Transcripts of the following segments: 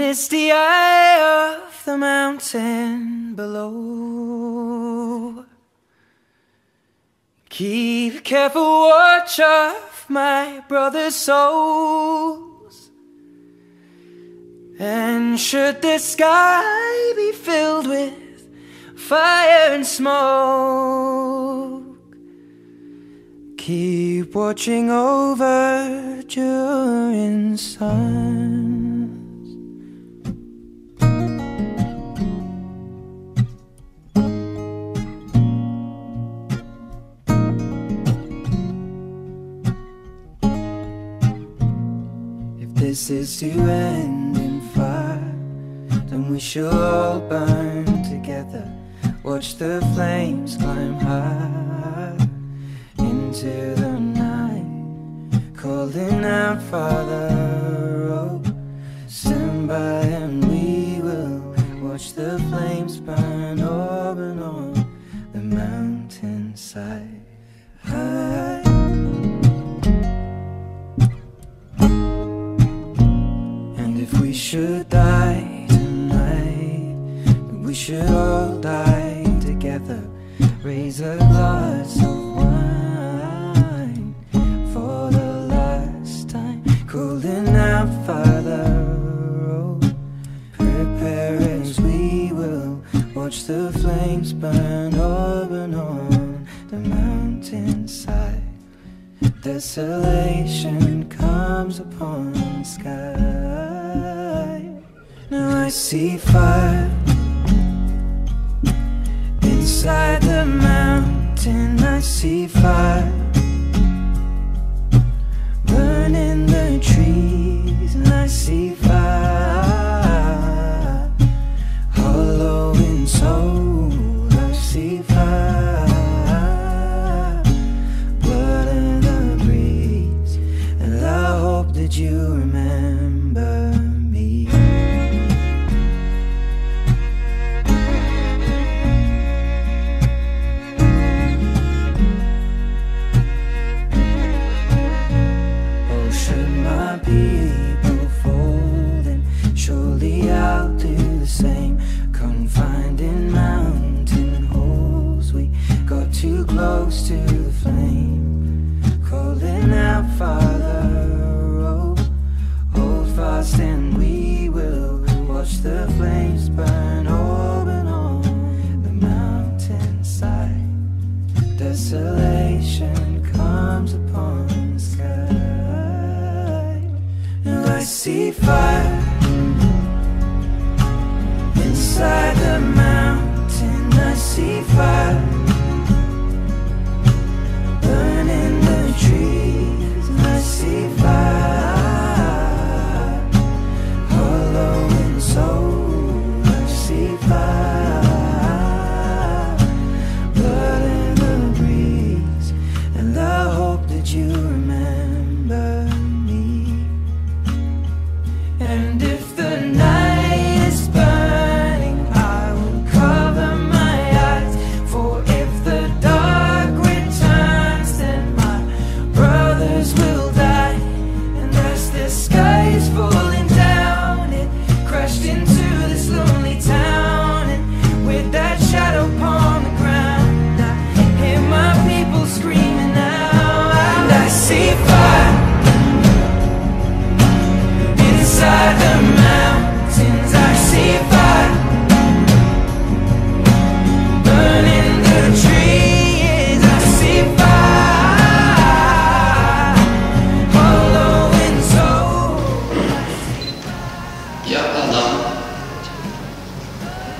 misty eye of the mountain below. Keep careful watch of my brother's souls. And should the sky be filled with fire and smoke, keep watching over during suns. This is to end in fire, then we shall all burn together. Watch the flames climb high into the night, calling out, Father, oh, stand by should all die together. Raise a glass of wine for the last time. Calling out, Father, oh, prepare as we will watch the flames burn over and on the mountainside. Desolation comes upon the sky. Now I see fire inside the mountain. I see fire close to the flame. Calling out, Father, oh, hold fast and we will watch the flames burn open on the mountainside. Desolation comes upon the sky. And I see fire inside the mountain. I see fire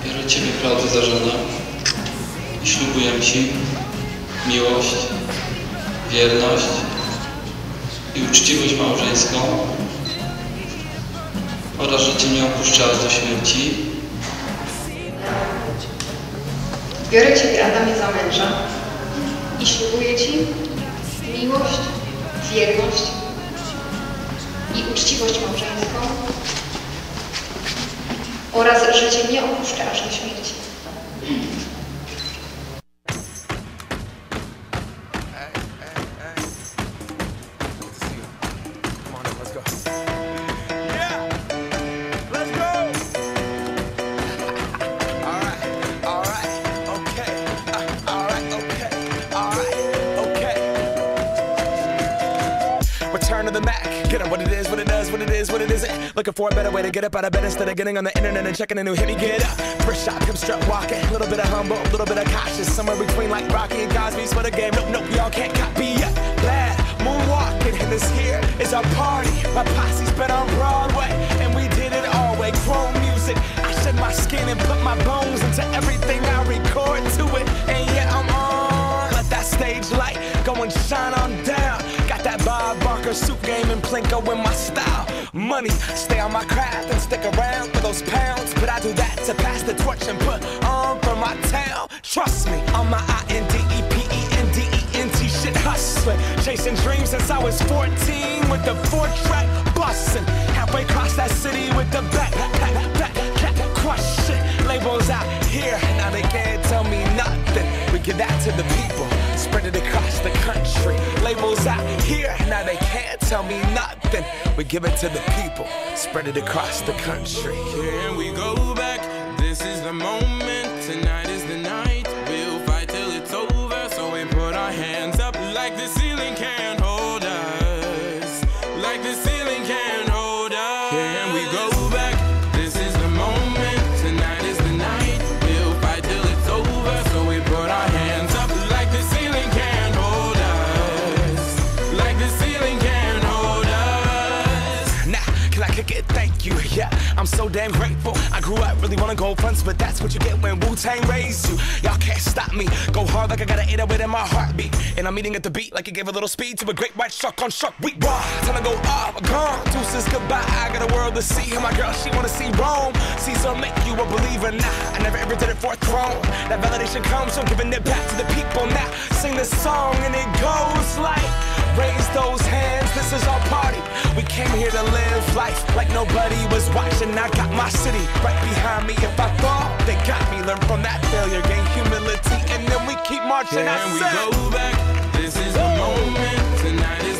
biorę Ciebie, Klaudię, za żonę. I ślubuję Ci miłość, wierność i uczciwość małżeńską. Oraz, że Cię nie opuszczę aż do śmierci. Biorę Ciebie, Adamie, za męża i ślubuję Ci miłość, wierność i uczciwość małżeńską oraz, że Cię nie opuszczę aż do śmierci. Is what it is, what it does, what it is, what it isn't. Looking for a better way to get up out of bed instead of getting on the internet and checking a new hit. Me get up, first shot, come strut walking. Little bit of humble, a little bit of cautious. Somewhere between like Rocky and Cosby's for the game. Nope, nope, y'all can't copy yet. Glad moonwalking, and this here is our party. My posse's been on Broadway, and we did it all way. Chrome music, I shed my skin and put my bones into everything I record to it. And yeah, I'm on. Let that stage light go and shine on Bob Barker suit game and Plinko in my style. Money, stay on my craft and stick around for those pounds. But I do that to pass the torch and put on for my town. Trust me, on my I N D E P E N D E N T shit hustling. Chasing dreams since I was 14 with the four track bustin'. Halfway across that city with the back, out here, now they can't tell me nothing. We give it to the people, spread it across the country. Here we go back. This is the moment. Tonight is the night. I'm so damn grateful. I grew up really wanna go fronts, but that's what you get when Wu Tang raised you. Y'all can't stop me. Go hard like I got an 808 in my heartbeat. And I'm eating at the beat like it gave a little speed to a great white shark on shark week. Raw, time to go off, gone. Deuces goodbye. I got a world to see. And my girl, she wanna see Rome. Caesar make you a believer. Nah, I never ever did it for a throne. That validation comes from giving it back to the people. Now, sing this song and it goes like. Raise those hands, this is our party. Came here to live life like nobody was watching. I got my city right behind me. If I fall, they got me. Learn from that failure, gain humility, and then we keep marching. I Can we go back? This is the moment. Tonight